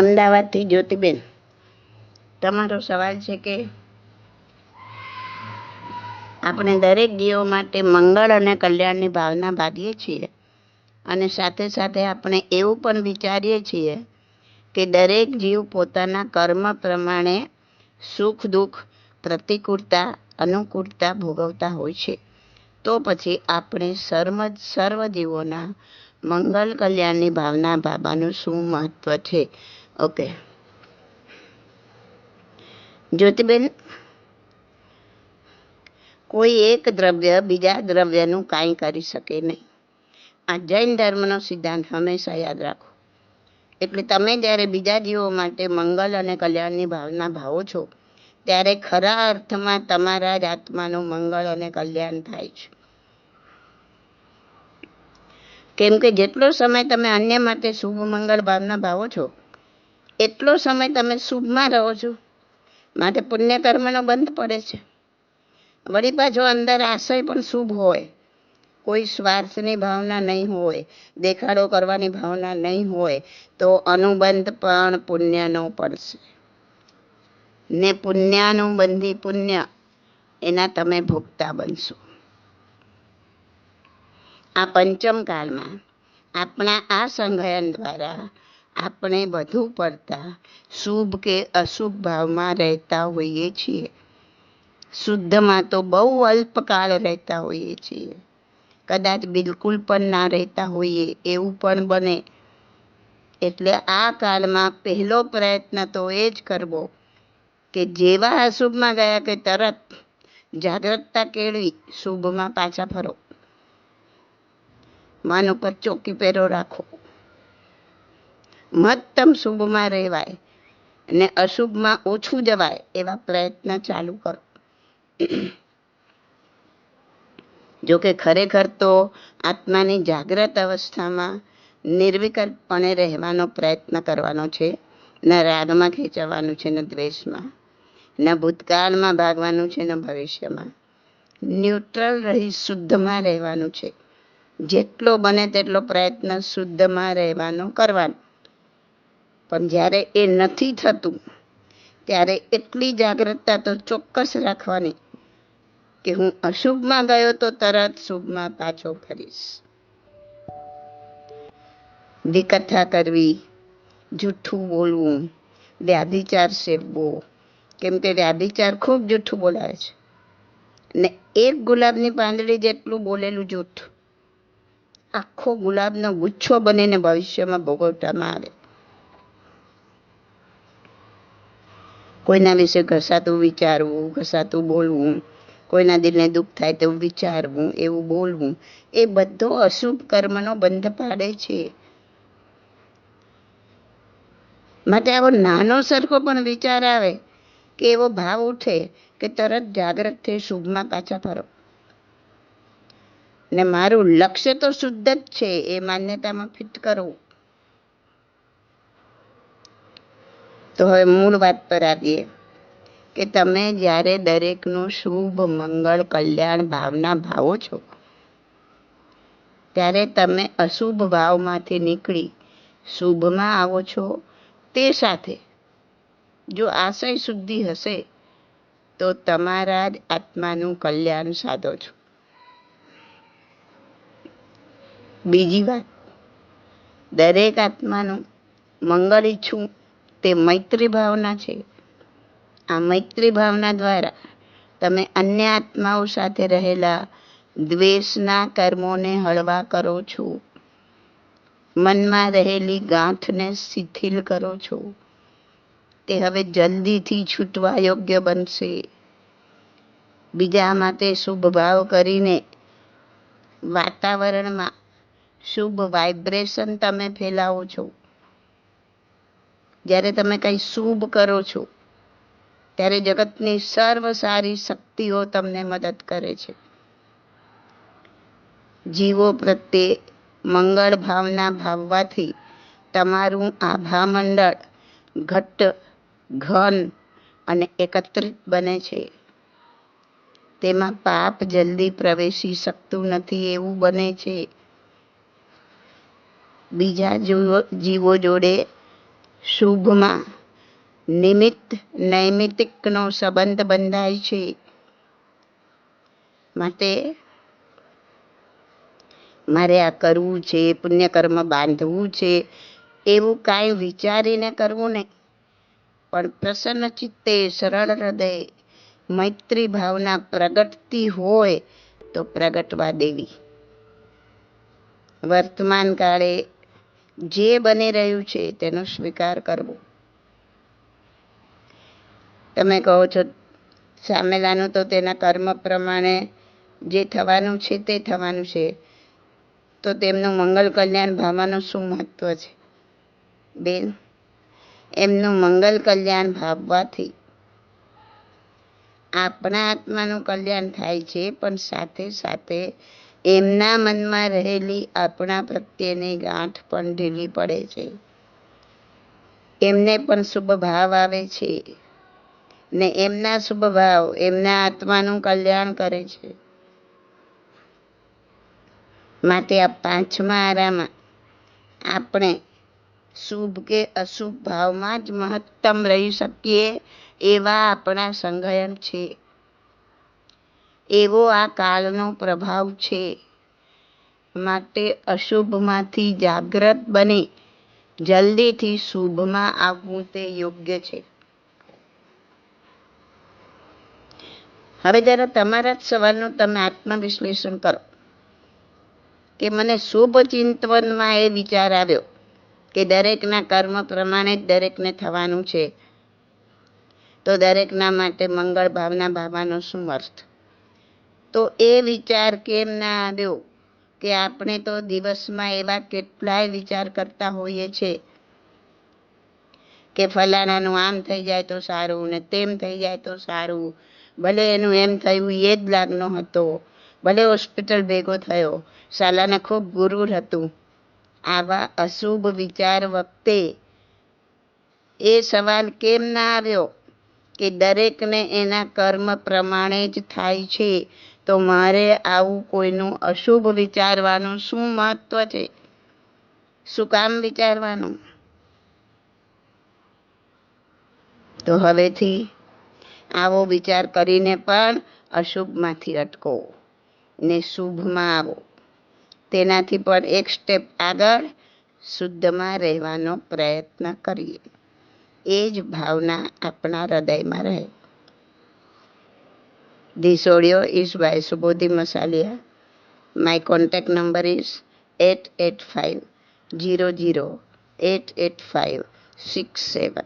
અમદાવાદથી જ્યોતિબેન. તમારો સવાલ છે કે આપણે દરેક જીવો માટે મંગળ અને કલ્યાણની ભાવના ભાવીએ છીએ અને સાથે સાથે આપણે એવું પણ વિચારીએ છીએ કે દરેક જીવ પોતાના કર્મ પ્રમાણે સુખ, દુઃખ, પ્રતિકૂળતા, અનુકૂળતા ભોગવતા હોય છે. તો પછી આપણે સર્વ સર્વ જીવોના મંગલ કલ્યાણની ભાવના ભાવવાનું શું મહત્વ છે? ઓકે જ્યોતિબેન કોઈ એક દ્રવ્ય બીજા દ્રવ્યનું કાંઈ કરી શકે નહીં. આ જૈન ધર્મનો સિદ્ધાંત હંમેશા યાદ રાખો. એટલે તમે જ્યારે બીજા જીવો માટે મંગલ અને કલ્યાણની ભાવના ભાવો છો, ત્યારે ખરા અર્થમાં તમારા જ આત્માનું મંગળ અને કલ્યાણ થાય છે. કેમ કે જેટલો સમય તમે અન્ય માટે શુભ મંગળ ભાવના ભાવો છો એટલો સમય તમે શુભમાં રહો છો. માટે પુણ્ય કર્મનો બંધ પડે છે. વળી પાછો અંદર આશય પણ શુભ હોય. કોઈ સ્વાર્થની ભાવના નહીં હોય, દેખાડો કરવાની ભાવના નહીં હોય, તો અનુબંધ પણ પુણ્યનો પડશે. ને પુણ્યાનુબંધી પુણ્ય, એના તમે ભોગતા બનશો. આ પંચમ કાળમાં આપણા આ સંગયન દ્વારા આપણે વધુ પડતા શુભ કે અશુભ ભાવમાં રહેતા હોઈએ છીએ. શુદ્ધમાં તો બહુ અલ્પકાળ રહેતા હોઈએ છીએ. કદાચ બિલકુલ પણ ના રહેતા હોઈએ એવું પણ બને. એટલે આ કાળમાં પહેલો પ્રયત્ન તો એ જ કરવો કે જેવા અશુભમાં ગયા કે તરત જાગ્રતતા કેળવી શુભમાં પાછા ફરો. મન ઉપર ચોકી પહેરો રાખો. મહત્તમ શુભમાં રહેવાય અને અશુભમાં ઓછું જવાય એવા પ્રયત્ન ચાલુ કરો. જો કે ખરેખર તો આત્માની જાગ્રત અવસ્થામાં નિર્વિકલ્પણે રહેવાનો પ્રયત્ન કરવાનો છે, ન રાગમાં ખેંચવાનું છે, ન દ્વેષમાં, ન ભૂતકાળમાં ભાગવાનું છે, ન ભવિષ્યમાં. ન્યુટ્રલ રહી શુદ્ધમાં રહેવાનું છે. જેટલો બને તેટલો પ્રયત્ન શુદ્ધમાં રહેવાનો કરવાનો. પણ જ્યારે એ નથી થતું, ત્યારે એટલી જાગૃતતા તો ચોક્કસ રાખવાની કે હું અશુભમાં ગયો તો તરત શુભમાં પાછો ફરીશ. વિકથા કરવી, જૂઠું બોલવું, વ્યાધિચાર સેવવો, કેમ કે વ્યાધિચાર ખૂબ જૂઠું બોલાવે છે. ને એક ગુલાબની પાંદડી જેટલું બોલેલું જૂઠ, આખો ગુલાબનો ગુચ્છો બનીને ભવિષ્યમાં ભોગવટામાં આવે. કોઈના વિશે ઘસાતું વિચારવું, ઘસાતું બોલવું, કોઈના દિલને દુઃખ થાય તેવું વિચારવું, એવું બોલવું, એ બધો અશુભ કર્મનો બંધ પાડે છે. માટે આવો નાનો સરખો પણ વિચાર આવે કે એવો ભાવ ઉઠે કે તરત જાગ્રત થઈ શુભમાં પાછા ફરો. ને મારું લક્ષ્ય તો શુદ્ધ જ છે, એ માન્યતામાં ફિટ કરવું તો હવે મૂળ વાત પર આવીએ કે તમે જ્યારે દરેકનું શુભ, મંગળ, કલ્યાણ ભાવના ભાવો છો, ત્યારે તમે અશુભ ભાવમાંથી નીકળી શુભમાં આવો છો તે સાથે. જો આશય શુદ્ધિ હશે, તો તમારા જ આત્માનું કલ્યાણ સાધો છો. બીજી વાત, દરેક આત્માનું મંગળ ઈચ્છું તે મૈત્રી ભાવના છે. આ મૈત્રી ભાવના દ્વારા તમે અન્ય આત્માઓ સાથે રહેલા દ્વેષના કર્મોને હળવા કરો છો. મનમાં રહેલી ગાંઠને શિથિલ કરો છો. તે હવે જલ્દીથી છૂટવા યોગ્ય બનશે. બીજા માટે શુભ ભાવ કરીને વાતાવરણમાં શુભ વાઇબ્રેશન તમે ફેલાવો છો. જ્યારે તમે કંઈ શુભ કરો છો, ત્યારે જગતની સર્વ સારી શક્તિઓ તમને મદદ કરે છે. જીવો પ્રત્યે મંગળ ભાવના ભાવવાથી તમારું આભા મંડળ ઘટ્ટ, ઘન અને એકત્રિત બને છે. તેમાં પાપ જલ્દી પ્રવેશી શકતું નથી એવું બને છે. બીજા જીવો જીવો જોડે શુભમાં નિમિત્ત નૈમિતિકનો સંબંધ બંધાય છે. માટે મારે આ કરવું છે, પુણ્યકર્મ બાંધવું છે, એવું કાંઈ વિચારીને કરવું નહીં. પણ પ્રસન્ન ચિત્તે, સરળ હૃદય, મૈત્રી ભાવના પ્રગટતી હોય તો પ્રગટવા દેવી. વર્તમાન કાળે જે બની રહ્યું છે તેનો સ્વીકાર કરવો. તમે કહો છો, સામેલાનું તો તેના કર્મ પ્રમાણે જે થવાનું છે તે થવાનું છે, તો તેમનું મંગલ કલ્યાણ ભાવવાનું શું મહત્વ છે? બેન, એમનું મંગલ કલ્યાણ ભાવવાથી આપણા આત્માનું કલ્યાણ થાય છે, પણ સાથે સાથે એમના મનમાં રહેલી આપણા પ્રત્યેની ગાંઠ પણ ઢીલી પડે છે. એમને પણ શુભ ભાવ આવે છે ને એમના શુભ ભાવ એમના આત્માનું કલ્યાણ કરે છે. માટે આ પાંચમા આરામાં આપણે શુભ કે અશુભ ભાવમાં જ મહત્તમ રહી શકીએ એવા આપણા સંગયન છે. એવો આ કાળનો પ્રભાવ છે. માટે અશુભમાંથી જાગ્રત બની. જલ્દીથી શુભમાં આવવું તે યોગ્ય છે. હવે જરા તમારા જ સવાલનું તમે આત્મવિશ્લેષણ કરો. કે મને શુભ ચિંતવનમાં એ વિચાર આવ્યો કે દરેકના કર્મ પ્રમાણે જ દરેકને થવાનું છે. તો દરેકના માટે મંગળ ભાવના ભાવવાનો શું અર્થ? તો એ વિચાર કેમ ના આવ્યો કે આપણે તો દિવસમાં એવા કેટલાય વિચાર કરતા હોઈએ છે કે ફલાણાનું આમ થઈ જાય તો સારું ને તેમ થઈ જાય તો સારું. ભલે એનું એમ થયું એ જ લાગનો હતો. ભલે હોસ્પિટલ ભેગો થયો. સાલાને ખૂબ ગુરુર હતું. આવા અશુભ વિચાર વખતે એ સવાલ કેમ ના આવ્યો કે દરેકને એના કર્મ પ્રમાણે જ થાય છે. તો મારે આવું કોઈનું અશુભ વિચારવાનું શું મહત્વ છે? શું કામ વિચારવાનું? તો હવેથી આવો વિચાર કરીને પણ અશુભમાંથી અટકો ને શુભમાં આવો. તેનાથી પણ એક સ્ટેપ આગળ શુદ્ધમાં રહેવાનો પ્રયત્ન કરીએ. એ જ ભાવના આપણા હૃદયમાં રહે. This audio is by Subodhi Masalia. My contact number is 885 00 885 67.